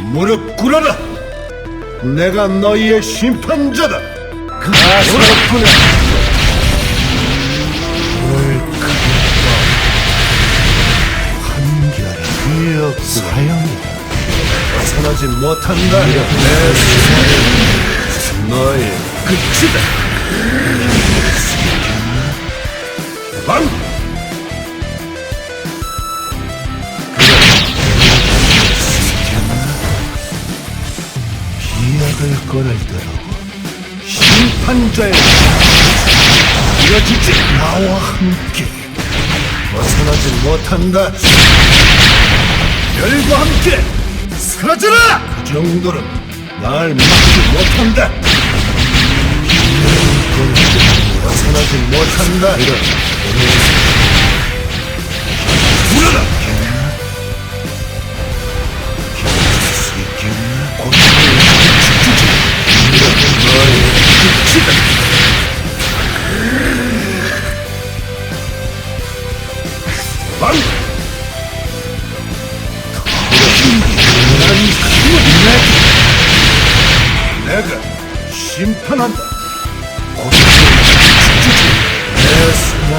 무릎 꿇어라! 내가 너희의 심판자다! 가스럽구나! 한결 기억 사형이다 벗어나지 못한다 내 수사는 너의 끝이다 꺼내더라고 심판자의 이어지지. 나와 함께. 벗어나지 못한다. 별과 함께 사라져라! 그 정도는 날 막지 못한다. 벗어나지 못한다. 물어라 왕! 난 힘을 내게 내가 심판한다 고통을 죽주지 내 사랑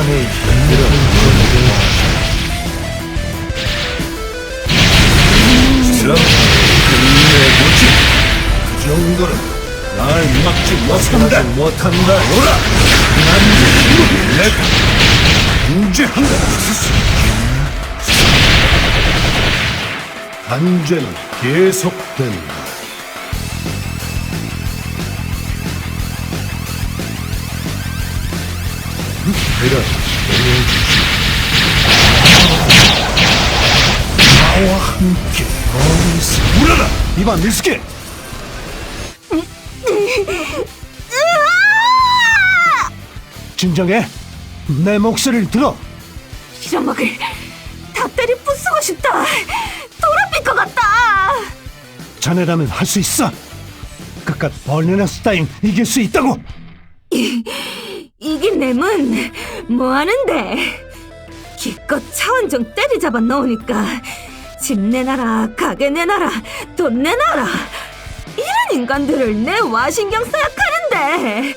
막지 못한다. 못한다. 오라! 난 내가 인지한다. 단죄는 계속된다. 이런 나와 함께 어디서 물어라! 이봐 미스키 진정해. 내 목소리를 들어. 빌어먹을 닭다리 부수고 싶다. 돌아삔 것 같다. 자네라면 할 수 있어. 그깟 벌레나스 따윈 이길 수 있다고. 이긴 nem은 뭐 하는데? 기껏 차원정 때리잡아 넣으니까 집 내놔라 가게 내놔라 돈 내놔라 인간들을 내와 신경 써야 하는데.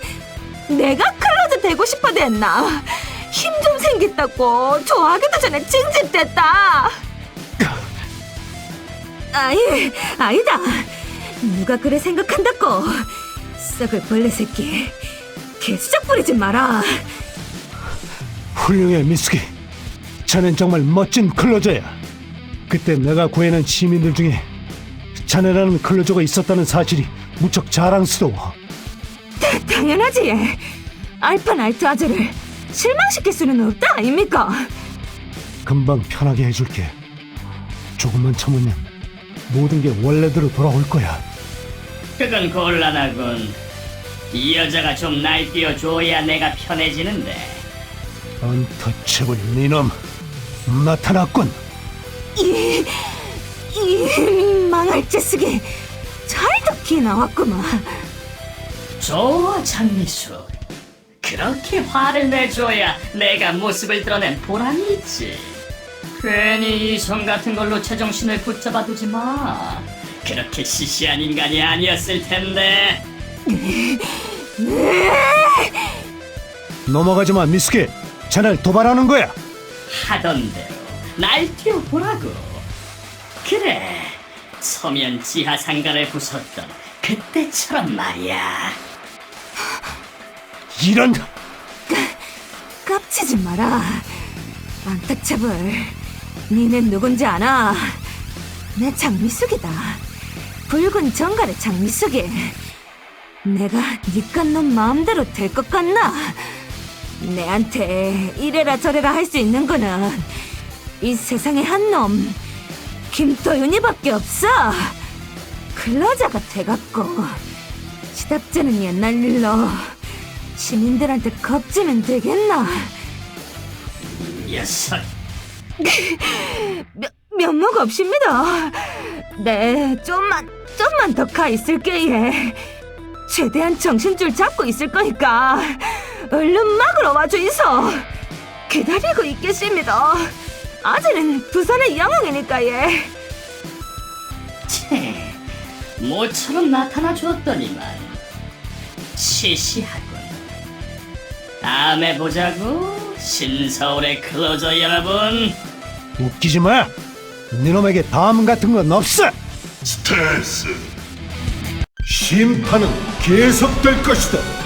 내가 클로즈 되고 싶어 됐나? 힘 좀 생겼다고 좋아하기도 전에 징집됐다. 아이 아니다. 누가 그래 생각한다고. 썩을 벌레 새끼. 개수작 부리지 마라. 훌륭해 미스키 자넨 정말 멋진 클로저야. 그때 내가 구해낸 시민들 중에 자네라는 클로저가 있었다는 사실이 무척 자랑스러워. 당연하지. 알파 나이트 아재를 실망시킬 수는 없다 아닙니까? 금방 편하게 해줄게. 조금만 참으면 모든 게 원래대로 돌아올 거야. 그건 곤란하군. 이 여자가 좀 날뛰어 줘야 내가 편해지는데. 언터치블 니놈. 나타났군. 이, 이 망할 째쓰기 잘도 기 나왔구만 좋아, 장미수. 그렇게 화를 내줘야 내가 모습을 드러낸 보람이 있지. 괜히 이성 같은 걸로 제정신을 붙잡아 두지 마. 그렇게 시시한 인간이 아니었을 텐데. 넘어가지 마 미스키 자네를 도발하는 거야 하던 대로 날뛰어 보라고. 그래, 서면 지하 상가를 부쉈던 그때처럼 말이야. 이런 깝치지 마라. 안타차블 니는 누군지 아나? 내 장미숙이다. 붉은 정갈의 장미숙이. 내가 놈 마음대로 될 것 같나? 내한테 이래라 저래라 할 수 있는 거는 이 세상에 한놈 김도윤이밖에 없어 클로저가 돼갖고 시답자는 옛날 일로 시민들한테 겁주면 되겠나 녀석, 면, 면목 없습니다. 네, 좀만, 좀만 더 가 있을게요. 최대한 정신줄 잡고 있을 거니까 얼른 막으러 와주이소. 기다리고 있겠습니다. 아직은 부산의 영웅이니까 예. 채, 모처럼 나타나 주었더니만 시시하군. 다음에 보자고 신서울의 클로저 여러분. 웃기지 마. 네놈에게 다음 같은 건 없어. 스텔스 심판은 계속될 것이다.